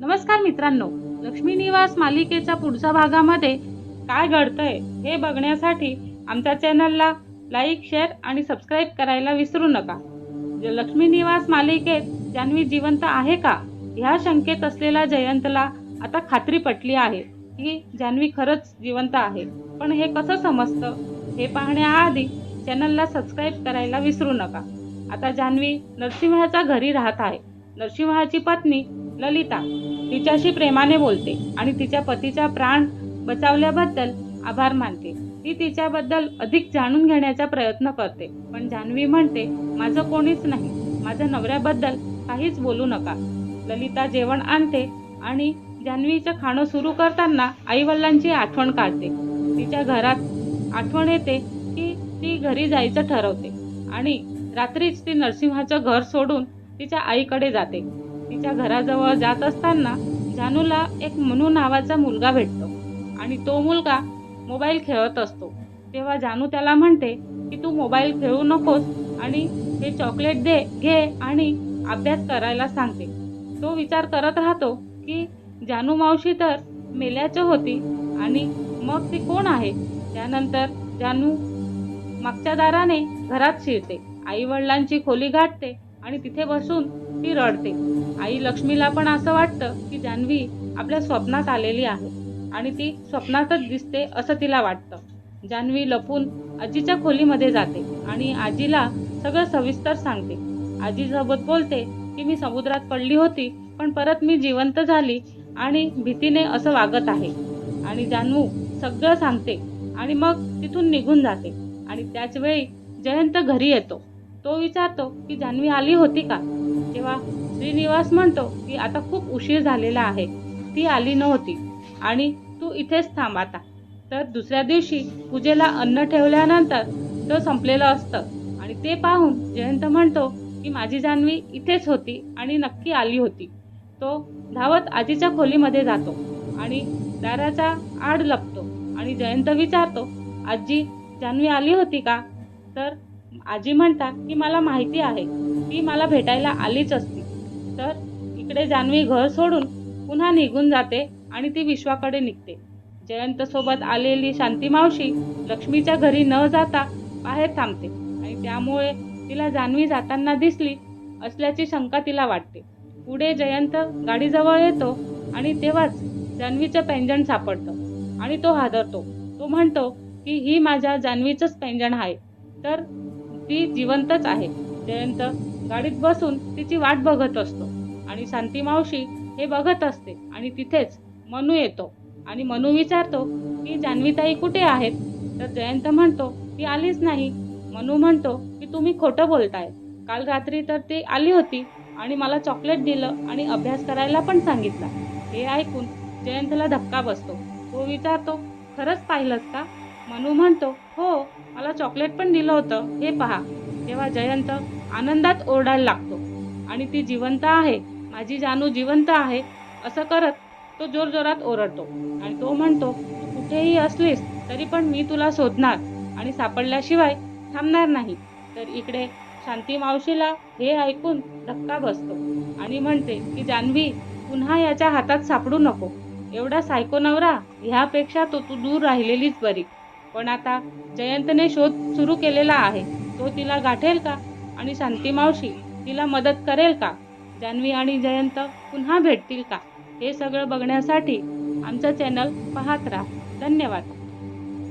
नमस्कार मित्रांनो लक्ष्मी निवास मालिकेच्या पुढच्या भागामध्ये काय घडतंय हे बघण्यासाठी आमच्या चॅनलला लाईक शेअर आणि सबस्क्राईब करायला विसरू नका. लक्ष्मी निवास मालिकेत जान्हवी जिवंत आहे का ह्या शंकेत असलेला जयंतला आता खात्री पटली आहे की जान्हवी खरंच जिवंत आहे. पण हे कसं समजतं हे पाहण्याआधी चॅनलला सबस्क्राईब करायला विसरू नका. आता जान्हवी नरसिंहाच्या घरी राहत आहे नरसिंहाची पत्नी ललिता तिच्याशी प्रेमाने बोलते आणि तिच्या पतीचा प्राण बचावल्याबद्दल आभार मानते. ती तिच्याबद्दल अधिक जाणून घेण्याचा प्रयत्न करते. पण जान्हवी म्हणते माझं कोणीच नाही. माझ्या नवऱ्याबद्दल काहीच बोलू नका. ललिता जेवण आणते आणि जान्हवीचं खाणं सुरू करताना आईवडिलांची आठवण काढते. तिच्या घरात आठवण येते की ती घरी जायचं ठरवते आणि रात्रीच ती नरसिंहाचं घर सोडून तिच्या आईकडे जाते. तिच्या घराजवळ जात असताना जानूला एक मनू नावाचा मुलगा भेटतो. आणि तो मुलगा मोबाईल खेळत असतो. तेव्हा जानू त्याला म्हणते की तू मोबाईल खेळू नकोस आणि हे चॉकलेट दे घे आणि अभ्यास करायला सांगते. तो विचार करत राहतो की जानू मावशी तर मेल्याचं होती आणि मग ती कोण आहे? त्यानंतर जानू मागच्या दाराने घरात शिरते. आई वडिलांची खोली गाठते आणि तिथे बसून ती रडते. आई लक्ष्मीला पण असं वाटतं की जान्हवी आपल्या स्वप्नात आलेली आहे आणि ती स्वप्नातच दिसते असं तिला वाटतं. जान्हवी लपून आजीच्या खोलीमध्ये जाते आणि आजीला सगळं सविस्तर सांगते. आजीसोबत बोलते की मी समुद्रात पडली होती पण परत मी जिवंत झाली आणि भीतीने असं वागत आहे. आणि जान्हू सगळं सांगते आणि मग तिथून निघून जाते. आणि त्याच वेळी जयंत घरी येतो. तो विचारतो की जान्हवी आली होती का? तेव्हा श्रीनिवास म्हणतो की आता खूप उशीर झालेला आहे. ती आली नव्हती. आणि तू इथेच थांब आता. तर दुसऱ्या दिवशी पूजेला अन्न ठेवल्यानंतर तो संपलेलं असतं. आणि ते पाहून जयंत म्हणतो की माझी जान्हवी इथेच होती आणि नक्की आली होती. तो धावत आजीच्या खोलीमध्ये जातो आणि दाराचा आड लपतो. आणि जयंत विचारतो आजी जान्हवी आली होती का? तर आजी म्हणतात की मला माहिती आहे. ती मला भेटायला आलीच असती. तर इकडे जान्हवी घर सोडून पुन्हा निघून जाते आणि ती विश्वाकडे निघते. जयंतसोबत आलेली शांती मावशी लक्ष्मीच्या घरी न जाता बाहेर थांबते आणि त्यामुळे तिला जान्हवी जाताना दिसली असल्याची शंका तिला वाटते. पुढे जयंत गाडीजवळ येतो आणि तेव्हाच जान्हवीचं पेंजण सापडतं आणि तो हादरतो. तो म्हणतो की ही माझ्या जान्हवीचंच पेंजण आहे. तर ती जिवंतच आहे. जयंत गाडीत बसून तिची वाट बघत असतो. आणि शांती मावशी हे बघत असते. आणि तिथेच मनू येतो. आणि मनू विचारतो की जान्हवीताई कुठे आहेत? तर जयंत म्हणतो ती आलीच नाही. मनू म्हणतो की तुम्ही खोटं बोलताय. काल रात्री तर ती आली होती आणि मला चॉकलेट दिलं आणि अभ्यास करायला पण सांगितलं. हे ऐकून जयंतला धक्का बसतो. तो विचारतो खरंच पाहिलंस का? मनू म्हणतो हो मला चॉकलेट पण दिलं होतं. हे पहा. तेव्हा जयंत आनंदात ओरडायला लागतो. आणि ती जिवंत आहे माझी जानू जिवंत आहे असं करत तो जोरजोरात ओरडतो. आणि तो म्हणतो "तू कुठेही असलीस तरी पण मी तुला शोधणार आणि सापडल्याशिवाय थांबणार नाही. तर इकडे शांती मावशीला हे ऐकून धक्का बसतो आणि म्हणते की जान्हवी पुन्हा याच्या हातात सापडू नको. एवढा सायको नवरा ह्यापेक्षा तो तू दूर राहिलेलीच बरी. पण आता जयंतने शोध सुरू केलेला आहे. तो तिला गाठेल का? आणि शांती मावशी तिला मदत करेल का? जान्हवी आणि जयंत पुन्हा भेटतील का? हे सगळं बघण्यासाठी आमचं चॅनल पाहत राहा. धन्यवाद.